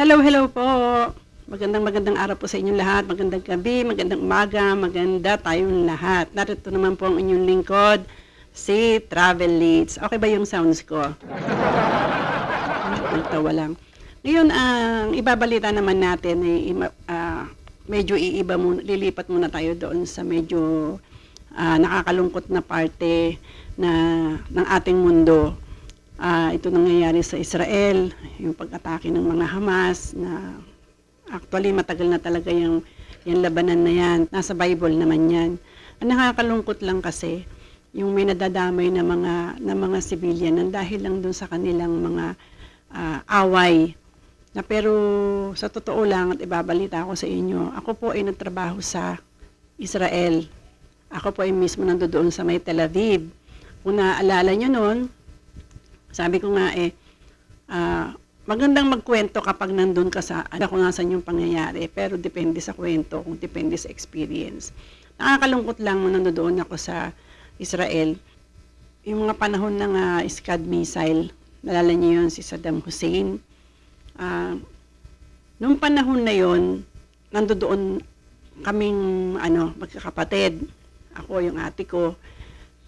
Hello, hello po. Magandang magandang araw po sa inyong lahat. Magandang gabi, magandang umaga, maganda tayong lahat. Narito naman po ang inyong lingkod, si Travel Leads. Okay ba yung sounds ko? Nagtawa lang. Ngayon, ang ibabalita naman natin ay ah, medyo iiba muna, lilipat muna tayo doon sa medyo ah, nakakalungkot na parte na ng ating mundo. Ah, ito nangyayari sa Israel, yung pag-atake ng mga Hamas na actually matagal na talaga yung, yung labanan na yan. Nasa Bible naman yan. Ang nakakalungkot lang kasi, yung may nadadamay na mga, na mga civilian nang dahil lang dun sa kanilang mga ah, away. Na pero sa totoo lang at ibabalita ko sa inyo, ako po ay nagtrabaho sa Israel. Ako po ay mismo nandoon sa may Tel Aviv. Kung naaalala nyo noon, sabi ko nga eh, ah, magandang magkwento kapag nandun ka sa, ano kung nasan yung pangyayari, pero depende sa kwento, kung depende sa experience. Nakakalungkot lang nung nandoon ako sa Israel, yung mga panahon ng ah, Scud missile, nalala niyo yun si Saddam Hussein. Ah, nung panahon na yon, nandoon kaming ano, magkakapatid. Ako, yung ate ko,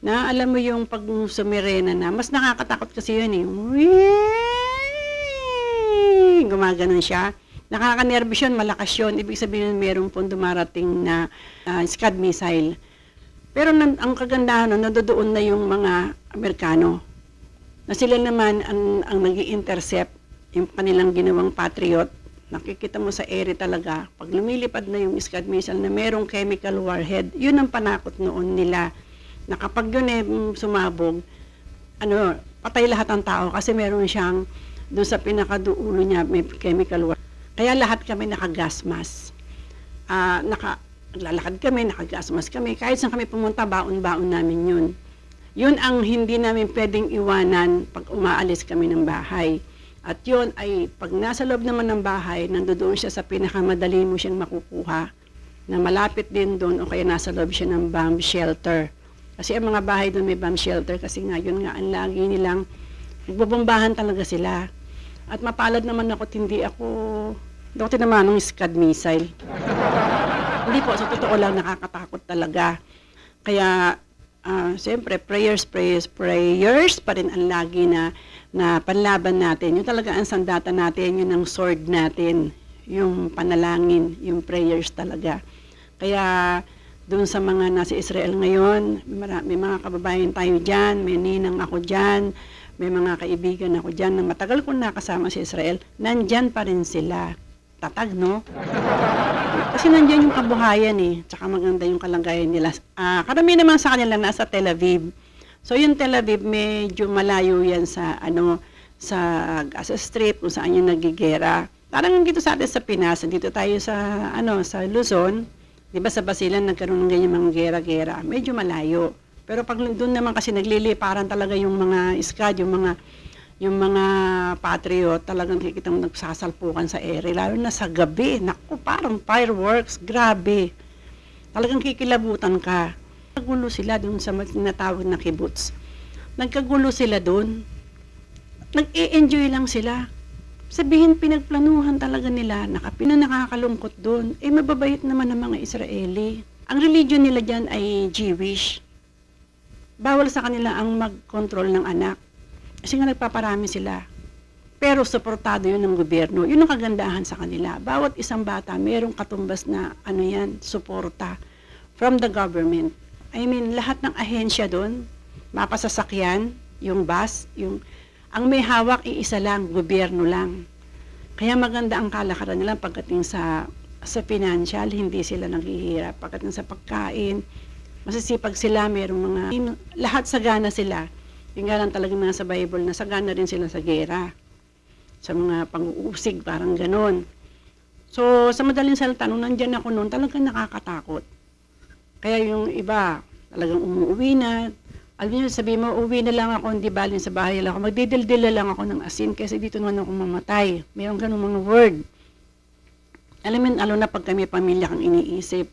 na alam mo yung pag sumirena na, mas nakakatakot kasi yun eh. Whee! Gumaganon siya. Nakaka-nervous yun, malakas yun. Ibig sabihin merong pong dumarating na ah, Scud missile. Pero nan, ang kagandahan nun, nandoon na yung mga Amerikano. Na sila naman ang, ang nag intercept yung kanilang ginawang Patriot. Nakikita mo sa ere talaga, pag lumilipad na yung Scud missile na merong chemical warhead, yun ang panakot noon nila na kapag yun eh mm, sumabog, ano, patay lahat ng tao kasi meron siyang doon sa pinakaduulo niya may chemical war. Kaya lahat kami naka-gas mask. Ah, naka naglalakad kami, naka-gas mask kami. Kahit saan kami pumunta, baon-baon namin yun. Yun ang hindi namin pwedeng iwanan pag umaalis kami ng bahay. At yun ay pag nasa loob naman ng bahay, nandoon siya sa pinakamadali mo siyang makukuha na malapit din doon o kaya nasa loob siya ng bomb shelter. Kasi ang mga bahay doon may bomb shelter kasi nga yun nga ang lagi nilang nagbobombahan talaga sila. At mapalad naman ako hindi ako hindi tinamaan ng Scud missile. hindi po, sa totoo lang nakakatakot talaga. Kaya ah, siyempre prayers, prayers, prayers pa rin ang lagi na na panlaban natin. Yung talaga ang sandata natin, yun ang sword natin, yung panalangin, yung prayers talaga. Kaya doon sa mga nasa Israel ngayon, may, mara- may mga kababayan tayo dyan, may ninang ako dyan, may mga kaibigan ako dyan na matagal kong nakasama sa Israel, nandyan pa rin sila. Tatag, no? Kasi nandyan yung kabuhayan eh, tsaka maganda yung kalagayan nila. Ah, karami naman sa kanila nasa Tel Aviv. So yung Tel Aviv medyo malayo yan sa ano sa Gaza Strip kung saan yung nagigera. Parang dito sa atin sa Pinas, dito tayo sa ano sa Luzon, 'di ba sa Basilan nagkaroon ng ganyan mga gera-gera. Medyo malayo. Pero pag doon naman kasi nagliliparan talaga yung mga SCAD, yung mga yung mga patriot, talagang nakikita mo nagsasalpukan sa ere, lalo na sa gabi. Naku, parang fireworks, grabe. Talagang kikilabutan ka. Nagkagulo sila doon sa tinatawag na kibbutz. Nagkagulo sila doon. Nag-e-enjoy lang sila. Sabihin, pinagplanuhan talaga nila. Nakapina nakakalungkot doon. Eh, mababait naman ng mga Israeli. Ang religion nila dyan ay Jewish. Bawal sa kanila ang mag-control ng anak. Kasi nga nagpaparami sila. Pero suportado yun ng gobyerno. Yun ang kagandahan sa kanila. Bawat isang bata, merong katumbas na ano yan, suporta from the government. I mean, lahat ng ahensya doon, mapasasakyan, yung bus, yung, ang may hawak, iisa lang, gobyerno lang. Kaya maganda ang kalakaran nila pagdating sa sa financial, hindi sila naghihirap. Pagdating sa pagkain, masisipag sila, merong mga, lahat sagana sila. Yung nga lang talagang nasa Bible na sagana rin sila sa gera. Sa mga pang-uusig, parang ganon. So, sa madaling salita, nung nandyan ako noon, talagang nakakatakot. Kaya yung iba, talagang umuwi na. Alam niyo, sabi mo, uwi na lang ako, hindi balin sa bahay lang ako. Magdidildila lang ako ng asin kasi dito naman ako mamatay. Mayroong ganung mga word. Alam mo, alo na pag kami pamilya kang iniisip.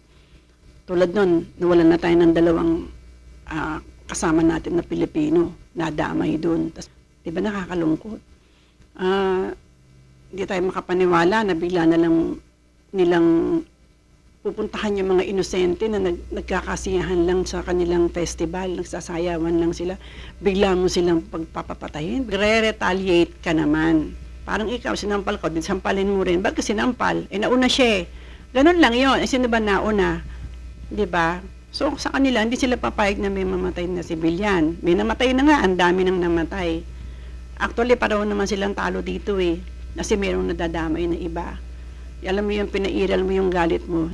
Tulad nun, nawalan na tayo ng dalawang ah, kasama natin na Pilipino. Nadamay doon. Tas, di ba nakakalungkot? Ah, hindi tayo makapaniwala na bigla na lang nilang pupuntahan yung mga inosente na nag, nagkakasiyahan lang sa kanilang festival, nagsasayawan lang sila, bigla mo silang pagpapapatayin, re-retaliate ka naman. Parang ikaw, sinampal ko, din sampalin mo rin. Ba't ka sinampal? Eh, nauna siya eh. Ganun lang yon. Eh, sino ba nauna? Di ba? So, sa kanila, hindi sila papayag na may mamatay na sibilyan. May namatay na nga, ang dami nang namatay. Actually, pareho naman silang talo dito eh. Kasi merong nadadamay na iba. Alam mo yung pinairal mo yung galit mo.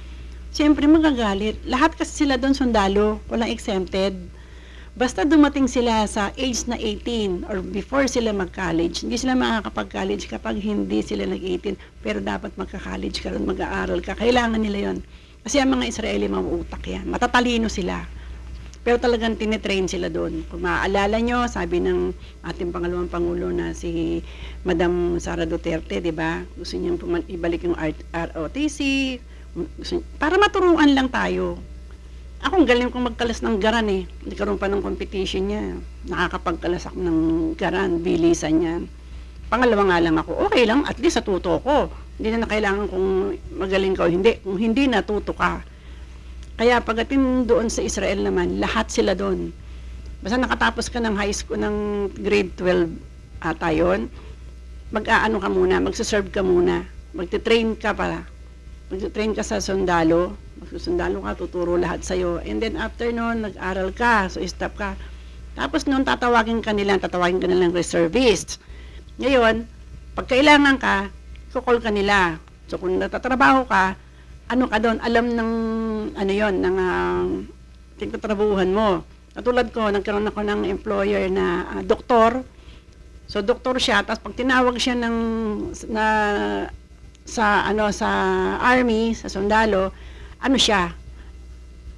Siyempre magagalit. Lahat kasi sila doon sundalo, walang exempted. Basta dumating sila sa age na 18 or before sila mag-college, hindi sila makakapag-college kapag hindi sila nag-18. Pero dapat magka-college ka mag-aaral ka. Kailangan nila yon Kasi ang mga Israeli, mauutak yan. Matatalino sila. Pero talagang tinitrain sila doon. Kung maaalala nyo, sabi ng ating pangalawang pangulo na si Madam Sara Duterte, di ba? Gusto niyang ibalik yung ROTC. Para maturuan lang tayo. Ako, galing kong magkalas ng garan eh. Hindi karoon pa ng competition niya. Nakakapagkalas ako ng garan, bilisan niya. Pangalawa nga lang ako, okay lang, at least natuto ko. Hindi na, na kailangan kung magaling ka o hindi. Kung hindi, natuto ka. Kaya pagdating doon sa Israel naman, lahat sila doon. Basta nakatapos ka ng high school, ng grade 12 ata yun, mag-aano ka muna, magsaserve ka muna, magte-train ka para. Magte-train ka sa sundalo, magsusundalo ka, tuturo lahat sa'yo. And then after noon, nag-aral ka, so stop ka. Tapos noon, tatawagin ka nila, tatawagin ka nilang reservist. Ngayon, pag kailangan ka, kukol ka nila. So kung natatrabaho ka, ano ka doon, alam ng, ano yon ng uh, tingkatrabuhan mo. Katulad ko, nagkaroon ako ng employer na ah, doktor. So, doktor siya, tapos pag tinawag siya ng, na, sa, ano, sa army, sa sundalo, ano siya,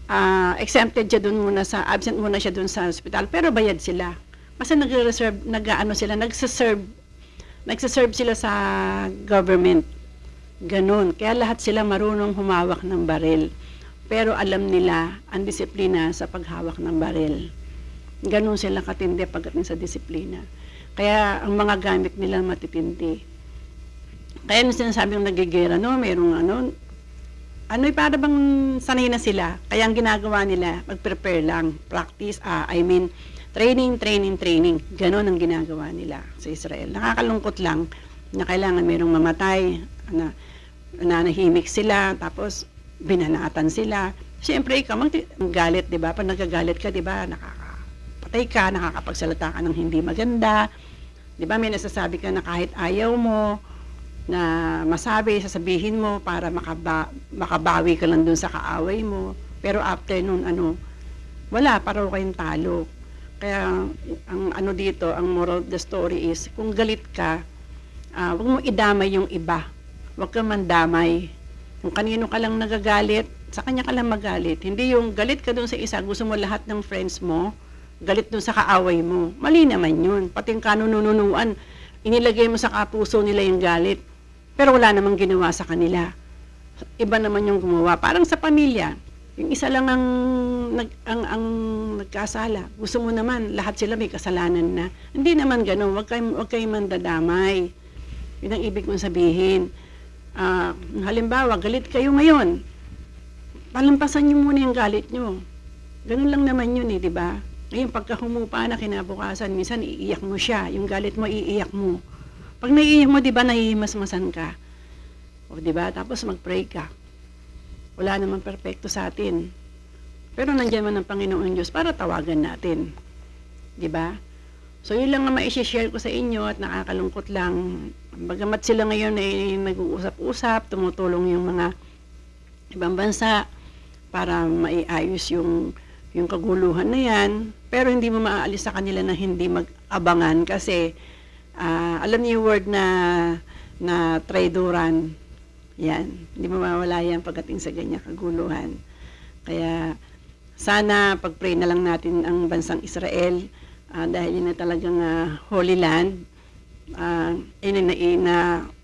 ah, exempted siya doon muna sa, absent muna siya doon sa hospital, pero bayad sila. Kasi nagre-reserve, nag-ano sila, nagsaserve, nagsaserve sila sa government. Ganun. Kaya lahat sila marunong humawak ng baril. Pero alam nila ang disiplina sa paghawak ng baril. Ganun sila katindi pagdating sa disiplina. Kaya ang mga gamit nila matitindi. Kaya yung nagigera, no, merong ano, ano para bang sanay na sila. Kaya ang ginagawa nila, mag-prepare lang, practice, ah, I mean, training, training, training. Ganon ang ginagawa nila sa Israel. Nakakalungkot lang na kailangan merong mamatay, na nanahimik sila, tapos binanatan sila. Siyempre, ikaw, mag galit, di ba? Pag nagagalit ka, di ba, nakakapatay ka, nakakapagsalita ka ng hindi maganda. Di ba, may nasasabi ka na kahit ayaw mo, na masabi, sasabihin mo para makaba, makabawi ka lang dun sa kaaway mo. Pero after nun, ano, wala, paraw kayong talo. Kaya, ang ano dito, ang moral of the story is, kung galit ka, ah, huwag mo idamay yung iba. Huwag ka mandamay. Kung kanino ka lang nagagalit, sa kanya ka lang magalit. Hindi yung galit ka dun sa isa, gusto mo lahat ng friends mo, galit dun sa kaaway mo. Mali naman yun. Pati yung kanununuan, inilagay mo sa kapuso nila yung galit. Pero wala namang ginawa sa kanila. Iba naman yung gumawa. Parang sa pamilya, yung isa lang ang, nag, ang, ang nagkasala. Gusto mo naman, lahat sila may kasalanan na. Hindi naman ganun. Huwag kayong, huwag kayong mandadamay. Yun ang ibig mong sabihin. Ah, halimbawa, galit kayo ngayon. Palampasan niyo muna yung galit niyo. Ganun lang naman yun eh, di ba? Ngayon, pagka humupa na kinabukasan, minsan iiyak mo siya. Yung galit mo, iiyak mo. Pag naiiyak mo, di ba, nahihimasmasan ka? O, di ba? Tapos mag-pray ka. Wala naman perpekto sa atin. Pero nandiyan man ang Panginoon Diyos para tawagan natin. Di ba? So, yun lang ang ma-share ko sa inyo at nakakalungkot lang. Bagamat sila ngayon ay nag-uusap-usap, tumutulong yung mga ibang bansa para maiayos yung yung kaguluhan na yan. Pero hindi mo maaalis sa kanila na hindi mag-abangan kasi ah, alam niyo yung word na na traidoran. Yan. Hindi mo mawala yan pagdating sa ganyan kaguluhan. Kaya sana pag-pray na lang natin ang bansang Israel ah, dahil yun na talagang ah, holy land. Uh, ina, na, ina,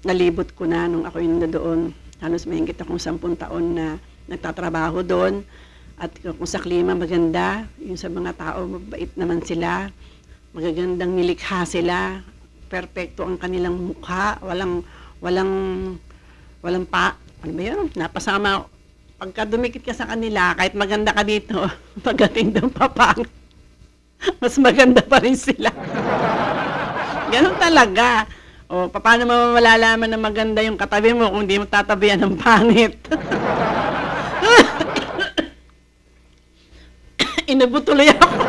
nalibot ko na nung ako yung doon. Halos mahingit akong sampung taon na nagtatrabaho doon. At kung sa klima maganda, yung sa mga tao mabait naman sila. Magagandang nilikha sila. Perpekto ang kanilang mukha. Walang walang walang pa, ano ba yun? Napasama, pagka dumikit ka sa kanila, kahit maganda ka dito, pagdating doon papang, mas maganda pa rin sila. Ganun talaga. O, paano mo malalaman na maganda yung katabi mo kung di mo tatabihan ng pangit? Inabutuloy ako.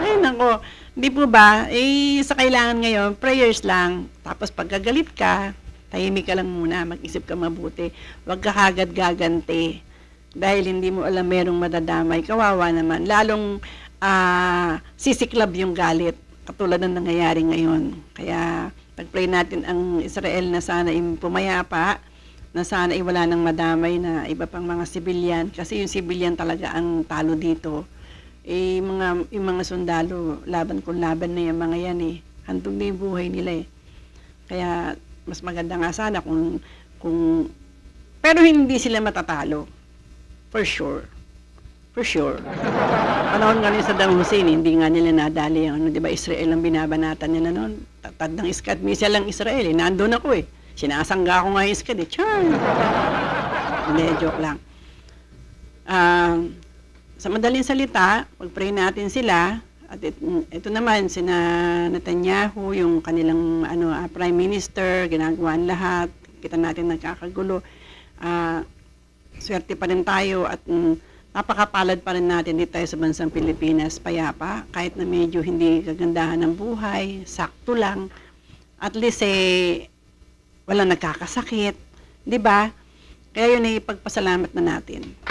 Ay, nako. Di po ba, eh, sa kailangan ngayon, prayers lang. Tapos pagkagalit ka, tahimik ka lang muna, mag-isip ka mabuti. Huwag ka kagad gaganti. Dahil hindi mo alam merong madadamay. Kawawa naman. Lalong ah, sisiklab yung galit. Katulad ng nangyayari ngayon. Kaya, pag-pray natin ang Israel na sana pumayapa, na sana iwala ng madamay na iba pang mga sibilyan. Kasi yung sibilyan talaga ang talo dito eh, mga, yung mga sundalo, laban kung laban na yung mga yan eh. Handog na yung buhay nila eh. Kaya, mas maganda nga sana kung, kung, pero hindi sila matatalo. For sure. For sure. Panahon nga ni Saddam Hussein, hindi nga nila nadali yung, ano, di ba, Israel ang binabanatan nila noon. Tatad ng Scad Missile lang Israel eh. Nandun ako eh. Sinasangga ko nga yung Scad eh. Char! Hindi, joke lang. Um, sa madaling salita, pag-pray natin sila, at it- ito naman, sina Netanyahu, yung kanilang ano, ah, Prime Minister, ginagawa lahat, kita natin nagkakagulo. Ah, swerte pa rin tayo at mm, napakapalad pa rin natin dito tayo sa bansang Pilipinas, payapa, kahit na medyo hindi kagandahan ng buhay, sakto lang. At least eh, walang nagkakasakit, di ba? Kaya yun ay pagpasalamat na natin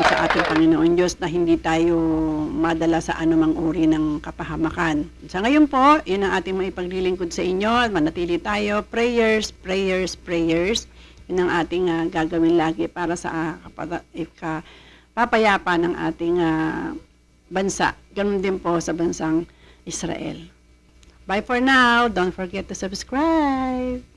sa ating Panginoon Diyos na hindi tayo madala sa anumang uri ng kapahamakan. Sa ngayon po, yun ang ating maipaglilingkod sa inyo. Manatili tayo. Prayers, prayers, prayers. Yun ang ating ah, gagawin lagi para sa uh, kapata- ika- papayapa ng ating ah, bansa. Ganun din po sa bansang Israel. Bye for now. Don't forget to subscribe.